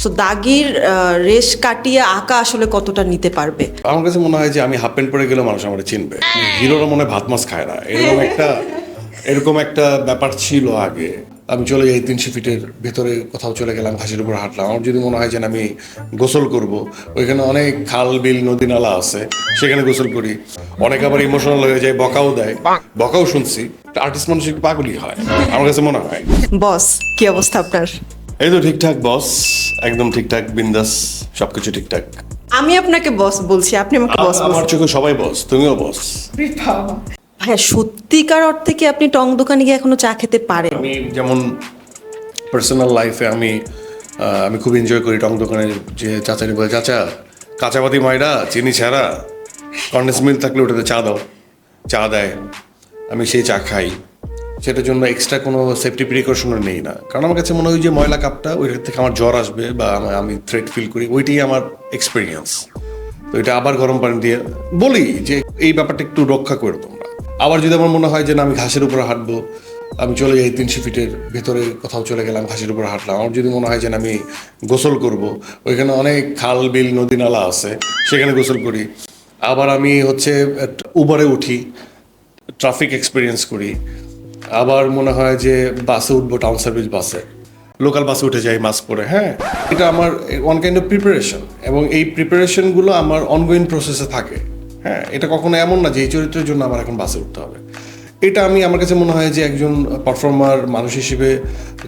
So দাগির রেশ কাটিয়ে আঁকা আসলে কতটা নিতে পারবে? আমার কাছে মনে হয় যে আমি হাফ প্যান্ট পরে গেলে মানুষ আমার চিনবে। হিরোরা মনে হয় ভাত মাছ খায় না। এরকম একটা এরকম একটা ব্যাপার ছিল আগে। আমি চলে যাই তিনশো ফিটের ভেতরে কোথাও চলে গেলাম ঘাসের উপর হাঁটলাম। আমার যদি মনে হয় যে আমি গোসল করব ওইখানে অনেক খাল বিল নদী নালা আছে সেখানে গোসল করি। অনেক আবার ইমোশনাল হয়ে যায় বকাও দেয়। বকাও শুনছি। আর্টিস্ট মানুষ একটু পাগলই হয় আমার কাছে মনে হয়। বস কি অবস্থা আপনার? এই তো ঠিকঠাক বস একদম ঠিকঠাক বিন্দাস সবকিছু ঠিকঠাক। আমি আপনাকে বস বলছি আপনি আমাকে বস আমার চোখে সবাই বস তুমিও বস হ্যাঁ সত্যিকার অর্থে কি আপনি টং দোকানে গিয়ে এখনও চা খেতে পারেন? আমি যেমন পার্সোনাল লাইফে আমি আমি খুব এনজয় করি টং দোকানের যে চাচারি বলে চাচা কাঁচাপাতি ময়রা চিনি ছাড়া কর্নেস মিল থাকলে ওটাতে চা দাও। চা দেয় আমি সেই চা খাই। সেটার জন্য এক্সট্রা কোনো সেফটি প্রিকশনও নেই না। কারণ আমার কাছে মনে হয় যে ময়লা কাপটা, ওইটা থেকে আমার জ্বর আসবে বা আমি থ্রেট ফিল করি, ওইটাই আমার এক্সপিরিয়েন্স তো এটা আবার গরম পানি দিয়ে বলি যে এই ব্যাপারটা একটু রক্ষা করে তোমরা। আবার যদি আমার মনে হয় যে না, আমি ঘাসের উপর হাঁটবো, আমি চলে যাই তিনশো ফিটের ভেতরে, কোথাও চলে গেলাম, ঘাসের উপর হাঁটলাম, আমার যদি মনে হয় যে আমি গোসল করব, ওইখানে অনেক খাল, বিল, নদী, নালা আছে, সেখানে গোসল করি। আবার আমি হচ্ছে, উবারে উঠি ট্রাফিক এক্সপিরিয়েন্স করি। আবার মনে হয় যে বাসে উঠবো টাউন সার্ভিস বাসে। লোকাল বাসে উঠে যাই মাস্ক পরে হ্যাঁ? এটা আমার ওয়ান কাইন্ড অফ প্রিপারেশন এবং এই প্রিপারেশনগুলো আমার অনগোয়িং প্রসেসে থাকে হ্যাঁ? এটা কখনো এমন না যে এই চরিত্রের জন্য আমার এখন বাসে উঠতে হবে। এটা আমি, আমার কাছে মনে হয় যে একজন পারফর্মার মানুষ হিসেবে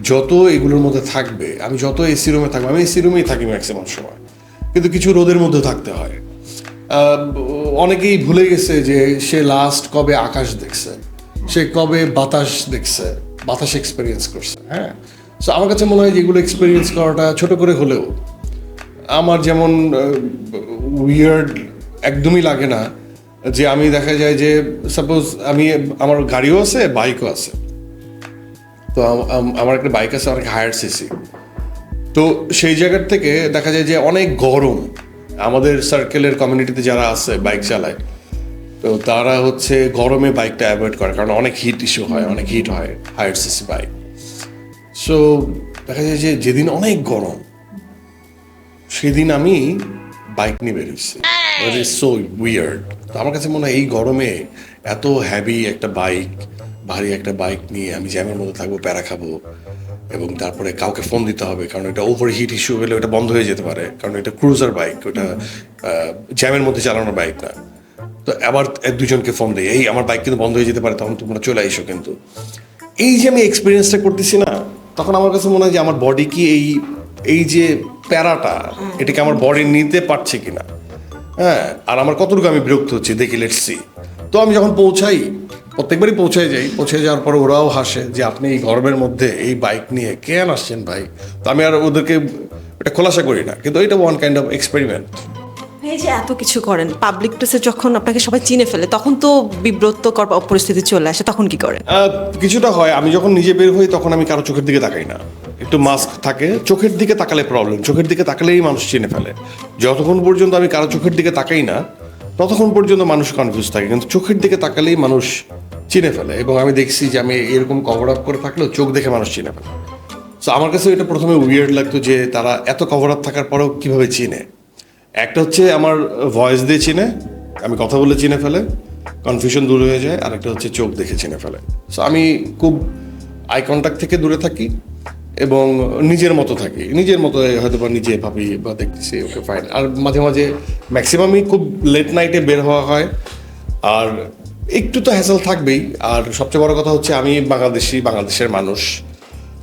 যত এগুলোর মধ্যে থাকবে, আমি যত এসি রুমে থাকব, আমি এসি রুমেই থাকি ম্যাক্সিমাম সময়। কিন্তু কিছু রোদের মধ্যে থাকতে হয়। অনেকেই ভুলে গেছে যে সে লাস্ট কবে আকাশ দেখছে। সে কবে বাতাস দেখছে, বাতাস এক্সপিরিয়েন্স করছে হ্যাঁ? সো আমার কাছে মনে হয় যে এগুলো এক্সপিরিয়েন্স করাটা ছোট করে হলেও আমার যেমন উইয়ার্ড একদমই লাগে না যে আমি দেখা যায় যে সাপোজ আমি, আমার গাড়িও আছে বাইকও আছে। তো আম- আম- আমার একটা বাইক আছে অনেক হায়ার সিসি তো সেই জায়গার থেকে দেখা যায় যে অনেক গরম আমাদের সার্কেলের কমিউনিটিতে যারা আছে বাইক চালায় তো তারা হচ্ছে গরমে বাইকটা অ্যাভয়েড করে, কারণ অনেক হিট ইস্যু হয়, অনেক হিট হয় হায়ার সিসি বাইক সো দেখা যায় যে যেদিন অনেক গরম, সেদিন আমি বাইক নিয়ে বেরিয়েছি সো উইয়ার্ড তো আমার কাছে মনে হয় এই গরমে এত হ্যাভি একটা বাইক ভারী একটা বাইক নিয়ে আমি জ্যামের মধ্যে থাকব, প্যারা খাব, এবং তারপরে কাউকে ফোন দিতে হবে, কারণ এটা ওভার হিট ইস্যু হলে ওটা বন্ধ হয়ে যেতে পারে, কারণ এটা ক্রুজার বাইক ওটা জ্যামের মধ্যে চালানোর বাইক না। তো আবার এক দুজনকে ফোন দিই। এই আমার বাইক কিন্তু বন্ধ হয়ে যেতে পারে তখন তোমরা চলে আইসো কিন্তু। এই যে আমি এক্সপিরিয়েন্সটা করতেছি না তখন আমার কাছে মনে হয় যে আমার বডি কি এই এই যে প্যারাটা এটাকে আমার বডি নিতে পারছে কিনা? হ্যাঁ আর আমার কতটুকু আমি বিরক্ত হচ্ছি দেখি লেটস সি তো আমি যখন পৌঁছাই প্রত্যেকবারই পৌঁছে যাই পৌঁছে যাওয়ার পর ওরাও হাসে যে আপনি এই গরমের মধ্যে এই বাইক নিয়ে কেন আসছেন ভাই? তো আমি আর ওদেরকে এটা খোলাসা করি না কিন্তু এটা ওয়ান কাইন্ড অফ এক্সপেরিমেন্ট এই যে এত কিছু করেন পাবলিক প্লেসে যখন আপনাকে সবাই চিনে ফেলে, তখন তো বিব্রতকর পরিস্থিতি চলে আসে, তখন কি করেন? কিছুটা হয়। আমি যখন নিজে বের হই, তখন আমি কারও চোখের দিকে তাকাই না। একটু মাস্ক থাকে, চোখের দিকে তাকালে প্রবলেম চোখের দিকে তাকালেই মানুষ চিনে ফেলে। যতক্ষণ পর্যন্ত আমি কারও চোখের দিকে তাকাই না, ততক্ষণ পর্যন্ত মানুষ কনফিউজ থাকে। কিন্তু চোখের দিকে তাকালেই মানুষ চিনে ফেলে এবং আমি দেখছি যে আমি এরকম কভার আপ করে থাকলেও চোখ দেখে মানুষ চিনে ফেলে। তো আমার কাছে এটা প্রথমে উইয়ার্ড লাগতো যে তারা এত কভার আপ থাকার পরেও কীভাবে চিনে? একটা হচ্ছে আমার ভয়েস দিয়ে চিনে, আমি কথা বলে চিনে ফেলে কনফিউশন দূর হয়ে যায় আর একটা হচ্ছে চোখ দেখে চিনে ফেলে। সো আমি খুব আই কন্ট্যাক্ট থেকে দূরে থাকি এবং নিজের মতো থাকি। নিজের মতো হয়তো বা নিজে ভাবি বা দেখতেছি, ওকে ফাইন আর মাঝে মাঝে ম্যাক্সিমামই খুব লেট নাইটে বের হওয়া হয়। আর একটু তো হ্যাসেল থাকবেই। আর সবচেয়ে বড় কথা হচ্ছে আমি বাংলাদেশি, বাংলাদেশের মানুষ।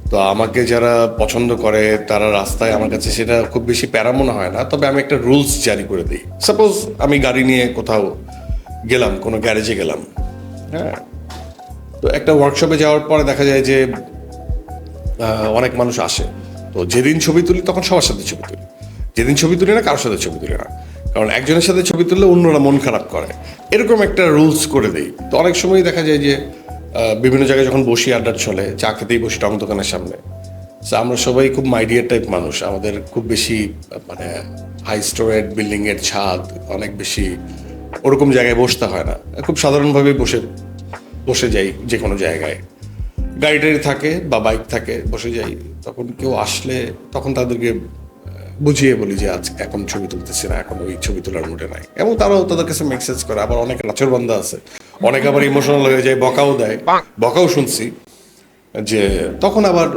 তো আমাকে যারা পছন্দ করে, তারা রাস্তায় আমার কাছে সেটা খুব বেশি প্যারা মনে হয় না। তবে আমি একটা রুলস জারি করে দিই। সাপোজ আমি গাড়ি নিয়ে কোথাও গেলাম, কোনো গ্যারেজে গেলাম হ্যাঁ? তো একটা ওয়ার্কশপে যাওয়ার পরে দেখা যায় যে অনেক মানুষ আসে। তো যেদিন ছবি তুলি, তখন সবার সাথে ছবি তুলি। যেদিন ছবি তুলি না, কারোর সাথে ছবি তুলি না। কারণ একজনের সাথে ছবি তুললে অন্যরা মন খারাপ করে। এরকম একটা রুলস করে দিই। তো অনেক সময় দেখা যায় যে বিভিন্ন জায়গায় যখন বসি, আড্ডা চলে, চা খেতেই বসি টং দোকানের সামনে। আমরা সবাই খুব মাইডিয়ার টাইপ মানুষ। আমাদের খুব বেশি মানে হাই স্টোরেড বিল্ডিং এর ছাদ, অনেক বেশি ওরকম জায়গায় বসতে হয় না। খুব সাধারণভাবেই বসে বসে যাই যে কোনো জায়গায়। গাড়ি টাড়ি থাকে বা বাইক থাকে, বসে যাই। তখন কেউ আসলে, তখন তাদেরকে বুঝিয়ে বলি যে, আজ এখন ছবি তুলতেছি না, এখন ওই ছবি তোলার মুডে নাই। এবং তারাও তাদের কাছে মেসেজ করে। আবার অনেক নাচর বান্ধা আছে। অনেক আবার ইমোশনাল হয়ে যায় বকাও দেয়। বকাও শুনছি যে তখন আবার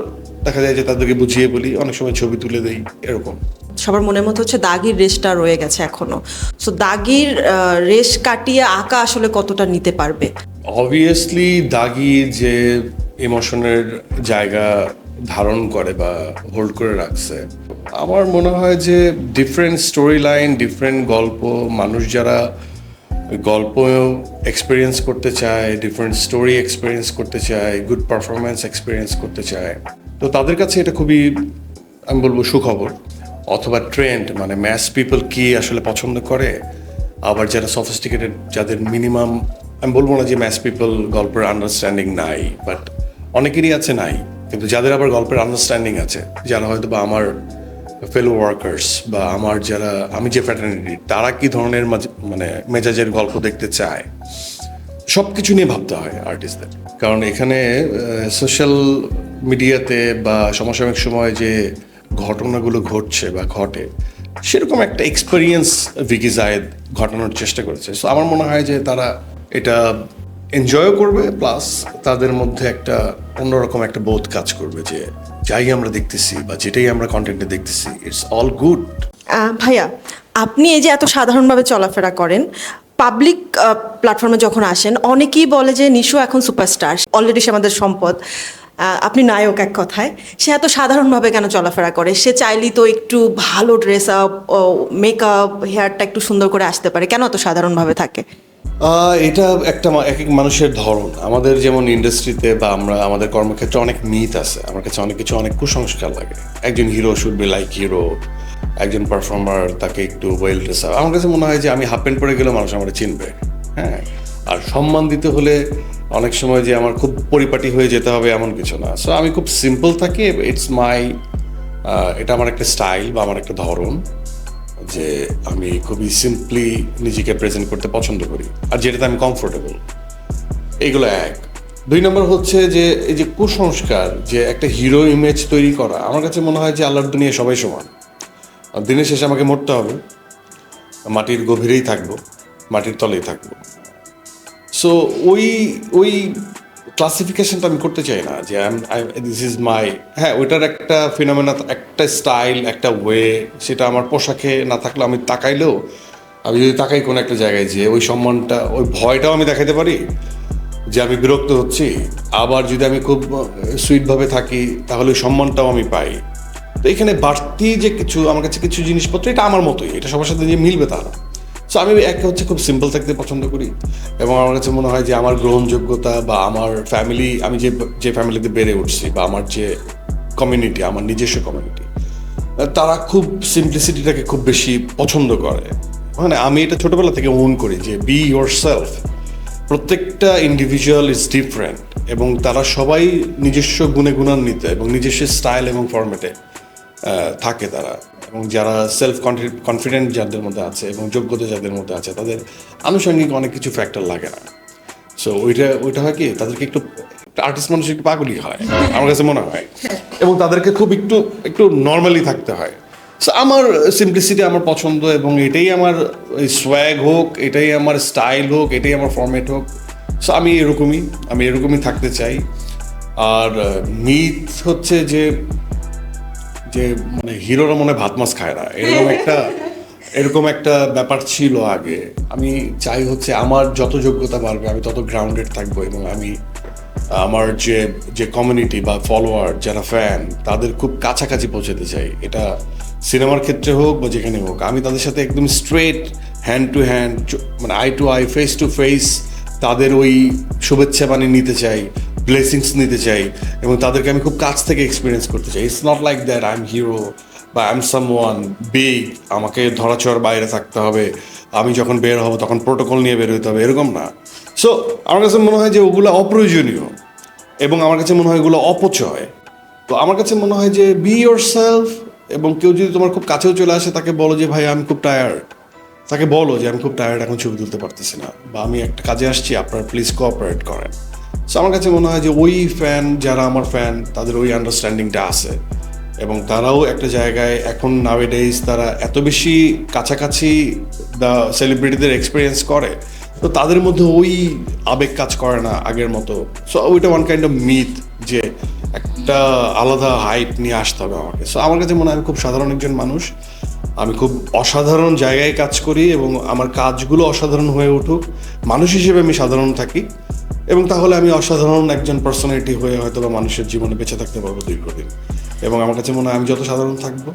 দেখা যায় যে তাদেরকে বুঝিয়ে বলি অনেক সময় ছবি তুলে দেই এরকম। সবার মনের মতো হচ্ছে দাগির রেশটা রয়ে গেছে এখনও। সো দাগির রেশ কাটিয়ে আঁকা আসলে কতটা নিতে পারবে? অবভিয়াসলি দাগি যে ইমোশনের জায়গা ধারণ করে বা হোল্ড করে রাখছে আমার মনে হয় যে ডিফারেন্ট স্টোরি লাইন ডিফারেন্ট গল্প মানুষ যারা গল্প এক্সপিরিয়েন্স করতে চায় ডিফারেন্ট স্টোরি এক্সপিরিয়েন্স করতে চায় গুড পারফরমেন্স এক্সপিরিয়েন্স করতে চায়। তো তাদের কাছে এটা খুবই, আমি বলব সুখবর। অথবা ট্রেন্ড মানে ম্যাস পিপল কি আসলে পছন্দ করে? আবার যারা সফিস্টিকেটেড যাদের মিনিমাম আমি বলব না যে ম্যাস পিপল গল্পের আন্ডারস্ট্যান্ডিং নাই বাট অনেকেরই আছে নাই। কিন্তু যাদের আবার গল্পের আন্ডারস্ট্যান্ডিং আছে, যারা হয়তো বা আমার ফেলো ওয়ার্কার্স বা আমার যারা, আমি যে ফ্যাটার্নিটি তারা কি ধরনের মানে মেজাজের গল্প দেখতে চায়? সব কিছু নিয়ে ভাবতে হয় আর্টিস্টদের কারণ এখানে সোশ্যাল মিডিয়াতে বা সমসাময়িক সময়ে যে ঘটনাগুলো ঘটছে বা ঘটে, সেরকম একটা এক্সপিরিয়েন্স ভিকি জায়েদ ঘটানোর চেষ্টা করেছে। সো আমার মনে হয় যে তারা এটা এনজয়ও করবে প্লাস তাদের মধ্যে একটা অন্যরকম একটা বোধ কাজ করবে যে যাই আমরা দেখতেছি বা যেটাই আমরা কন্টেন্টে দেখতেছি ইটস অল গুড ভাইয়া, আপনি এই যে এত সাধারণভাবে চলাফেরা করেন পাবলিক প্ল্যাটফর্মে যখন আসেন, অনেকেই বলে যে নিশু এখন সুপারস্টার অলরেডি সে আমাদের সম্পদ। আপনি নায়ক এক কথায়, সে এত সাধারণভাবে কেন চলাফেরা করে? সে চাইলেই তো একটু ভালো ড্রেস আপ মেকআপ হেয়ারটা একটু সুন্দর করে আসতে পারে, কেন এত সাধারণভাবে থাকে? এটা একটা এক এক মানুষের ধরন। আমাদের যেমন ইন্ডাস্ট্রিতে বা আমরা, আমাদের কর্মক্ষেত্রে অনেক মিথ আছে। আমার কাছে অনেক কিছু অনেক কুসংস্কার লাগে। একজন hero should be like hero একজন পারফর্মার তাকে একটু ওয়েল ড্রেস আমার কাছে মনে হয় যে আমি হাফ প্যান্ট পরে গেলেও মানুষ আমার চিনবে। হ্যাঁ? আর সম্মান দিতে হলে অনেক সময় যে আমার খুব পরিপাটি হয়ে যেতে হবে এমন কিছু না। সো আমি খুব সিম্পল থাকি ইটস মাই এটা আমার একটা স্টাইল বা আমার একটা ধরন। যে আমি খুবই সিম্পলি নিজেকে প্রেজেন্ট করতে পছন্দ করি আর যেটাতে আমি কমফোর্টেবল এইগুলো এক। দুই নম্বর হচ্ছে যে, এই যে কুসংস্কার, যে একটা হিরো ইমেজ তৈরি করা, আমার কাছে মনে হয় যে আল্লাহর দুনিয়া সবাই সমান। দিনের শেষে আমাকে মরতে হবে। মাটির গভীরেই থাকব, মাটির তলেই থাকব। সো ওই ওই ক্লাসিফিকেশনটা আমি করতে চাই না, যে দিস ইজ মাই হ্যাঁ ওইটার একটা ফিনোমেনা একটা স্টাইল একটা ওয়ে সেটা আমার পোশাকে না থাকলে আমি তাকাইলেও, আমি যদি তাকাই কোনো একটা জায়গায় যে ওই সম্মানটা, ওই ভয়টাও আমি দেখাতে পারি, যে আমি বিরক্ত হচ্ছি, আবার যদি আমি খুব সুইটভাবে থাকি, তাহলে ওই সম্মানটাও আমি পাই। তো এখানে বাড়তি যে কিছু, আমার কাছে কিছু জিনিসপত্র, এটা আমার মতোই, এটা সবার সাথে যে মিলবে তা না। সো আমি একটা হচ্ছে খুব সিম্পল থাকতে পছন্দ করি এবং আমার কাছে মনে হয় যে আমার গ্রহণযোগ্যতা বা আমার ফ্যামিলি আমি যে যে ফ্যামিলিতে বেড়ে উঠছি বা আমার যে কমিউনিটি আমার নিজস্ব কমিউনিটি তারা খুব সিম্পলিসিটিটাকে খুব বেশি পছন্দ করে। মানে আমি এটা ছোটোবেলা থেকে ওন করি যে বি ইয়োর সেলফ প্রত্যেকটা ইন্ডিভিজুয়াল ইজ ডিফারেন্ট এবং তারা সবাই নিজস্ব গুণে গুণান্বিত এবং নিজস্ব স্টাইল এবং ফরম্যাটে থাকে তারা। এবং যারা সেলফ কনফিডেন্ট যাদের মধ্যে আছে এবং যোগ্যতা যাদের মধ্যে আছে, তাদের আনুষঙ্গিক অনেক কিছু ফ্যাক্টর লাগে না। সো ওইটা ওইটা হয় কি, তাদেরকে একটু আর্টিস্ট মানুষ একটু পাগলই হয়, আমার কাছে মনে হয়। এবং তাদেরকে খুব একটু একটু নর্মালি থাকতে হয়। সো আমার সিম্পলিসিটি আমার পছন্দ এবং এটাই আমার সোয়াগ হোক, এটাই আমার স্টাইল হোক, এটাই আমার ফর্মেট হোক সো আমি এরকমই আমি এরকমই থাকতে চাই। আর মিথ হচ্ছে যে যে মানে হিরোরা মনে ভাত মাছ খায় না। এরকম একটা এরকম একটা ব্যাপার ছিল আগে। আমি চাই হচ্ছে আমার যত যোগ্যতা বাড়বে, আমি তত গ্রাউন্ডেড থাকব এবং আমি, আমার যে যে কমিউনিটি বা ফলোয়ার যারা ফ্যান তাদের খুব কাছাকাছি পৌঁছাতে চাই। এটা সিনেমার ক্ষেত্রে হোক বা যেখানে হোক, আমি তাদের সাথে একদম স্ট্রেট হ্যান্ড টু হ্যান্ড মানে eye to eye face to face তাদের ওই শুভেচ্ছা বাণী নিতে চাই। ব্লেসিংস নিতে চাই এবং তাদেরকে আমি খুব কাছ থেকে এক্সপিরিয়েন্স করতে চাই। It's not like that I am hero বা I am someone big আমাকে ধরাছোঁয়ার বাইরে থাকতে হবে। আমি যখন বের হব তখন প্রোটোকল নিয়ে বের হতে হবে, এরকম না। সো আমার কাছে মনে হয় যে ওগুলো অপ্রয়োজনীয় এবং আমার কাছে মনে হয় এগুলো অপচয়। তো আমার কাছে মনে হয় যে বি ইয়োর সেলফ এবং কেউ যদি তোমার খুব কাছেও চলে আসে, তাকে বলো যে, ভাই আমি খুব টায়ার্ড তাকে বলো যে, আমি খুব টায়ার্ড এখন ছবি তুলতে পারতেছি না। বা, আমি একটা কাজে আসছি, আপনারা প্লিজ কোঅপারেট করেন। সো আমার কাছে মনে হয় যে ওই ফ্যান যারা আমার ফ্যান তাদের ওই আন্ডারস্ট্যান্ডিংটা আছে। এবং তারাও একটা জায়গায় এখন নাওয়েডেজ তারা এত বেশি কাছাকাছি দ্য সেলিব্রিটিদের এক্সপিরিয়েন্স করে, তো তাদের মধ্যে ওই আবেগ কাজ করে না আগের মতো। সো ওইটা ওয়ান কাইন্ড অফ মিথ যে একটা আলাদা হাইট নিয়ে আসতে হবে আমাকে। সো আমার কাছে মনে হয় আমি খুব সাধারণ একজন মানুষ। আমি খুব অসাধারণ জায়গায় কাজ করি এবং আমার কাজগুলো অসাধারণ হয়ে উঠুক। মানুষ হিসেবে আমি সাধারণ থাকি। এবং তাহলে আমি অসাধারণ একজন পার্সোনালিটি হয়ে হয়তো বা মানুষের জীবনে বেঁচে থাকতে পারব দীর্ঘদিন। এবং আমার কাছে মনে হয় আমি যত সাধারণ থাকব,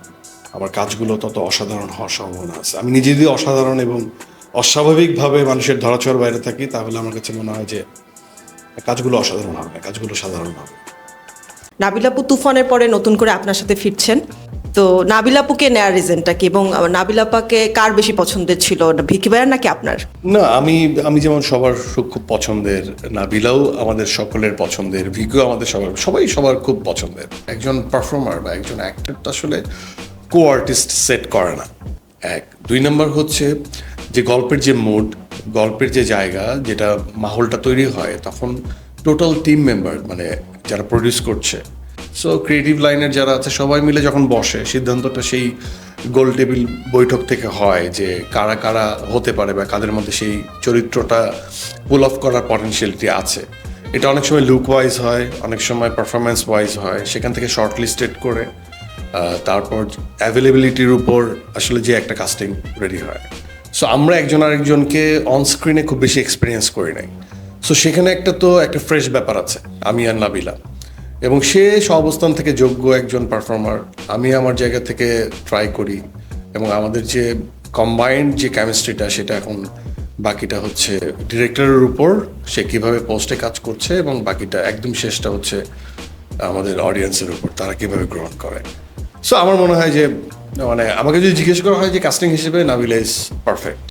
আমার কাজগুলো তত অসাধারণ হওয়ার সম্ভাবনা আছে। আমি নিজে যদি অসাধারণ এবং অস্বাভাবিকভাবে মানুষের ধরাছোঁয়ার বাইরে থাকি, তাহলে আমার কাছে মনে হয় যে কাজগুলো অসাধারণ হবে, কাজগুলো সাধারণ হবে। নাবিলাপু তুফানের পরে নতুন করে আপনার সাথে ফিরছেন। তো নাবিলাপুকে নেয়ার রিজনটা কি? এবং নাবিলাপাকে কার বেশি পছন্দের ছিল? ভিকি ভাইয়ার নাকি আপনার? না, আমি আমি যেমন সবার খুব পছন্দের নাবিলাও আমাদের সকলের পছন্দের ভিগো আমাদের সবার, সবাই সবার খুব পছন্দের। একজন পারফর্মার বা একজন অ্যাক্টর তো আসলে কো আর্টিস্ট সেট করে না। এক। দুই নম্বর হচ্ছে যে গল্পের যে মুড গল্পের যে জায়গা, যেটা মাহলটা তৈরি হয়, তখন টোটাল টিম মেম্বার মানে যারা প্রডিউস করছে সো ক্রিয়েটিভ লাইনের যারা আছে, সবাই মিলে যখন বসে, সিদ্ধান্তটা সেই গোল টেবিল বৈঠক থেকে হয় যে কারা কারা হতে পারে বা কাদের মধ্যে সেই চরিত্রটা পুল অফ করার পটেনশিয়ালিটি আছে। এটা অনেক সময় লুক ওয়াইজ হয়, অনেক সময় পারফরমেন্স ওয়াইজ হয়, সেখান থেকে শর্ট লিস্টেড করে তারপর অ্যাভেলেবিলিটির উপর আসলে যে একটা কাস্টিং রেডি হয়। সো আমরা একজন আরেকজনকে অন স্ক্রিনে খুব বেশি এক্সপিরিয়েন্স করি নাই। সো সেখানে একটা তো একটা ফ্রেশ ব্যাপার আছে, আমি আর নাবিলা। এবং সে অবস্থান থেকে যোগ্য একজন পারফর্মার আমি আমার জায়গা থেকে ট্রাই করি এবং আমাদের যে কম্বাইন্ড যে কেমিস্ট্রিটা সেটা এখন বাকিটা হচ্ছে ডিরেক্টরের উপর, সে কীভাবে পোস্টে কাজ করছে এবং বাকিটা একদম শেষটা হচ্ছে আমাদের অডিয়েন্সের উপর, তারা কীভাবে গ্রহণ করে। সো আমার মনে হয় যে মানে আমাকে যদি জিজ্ঞেস করা হয় যে কাস্টিং হিসেবে নাবিলা ইজ পারফেক্ট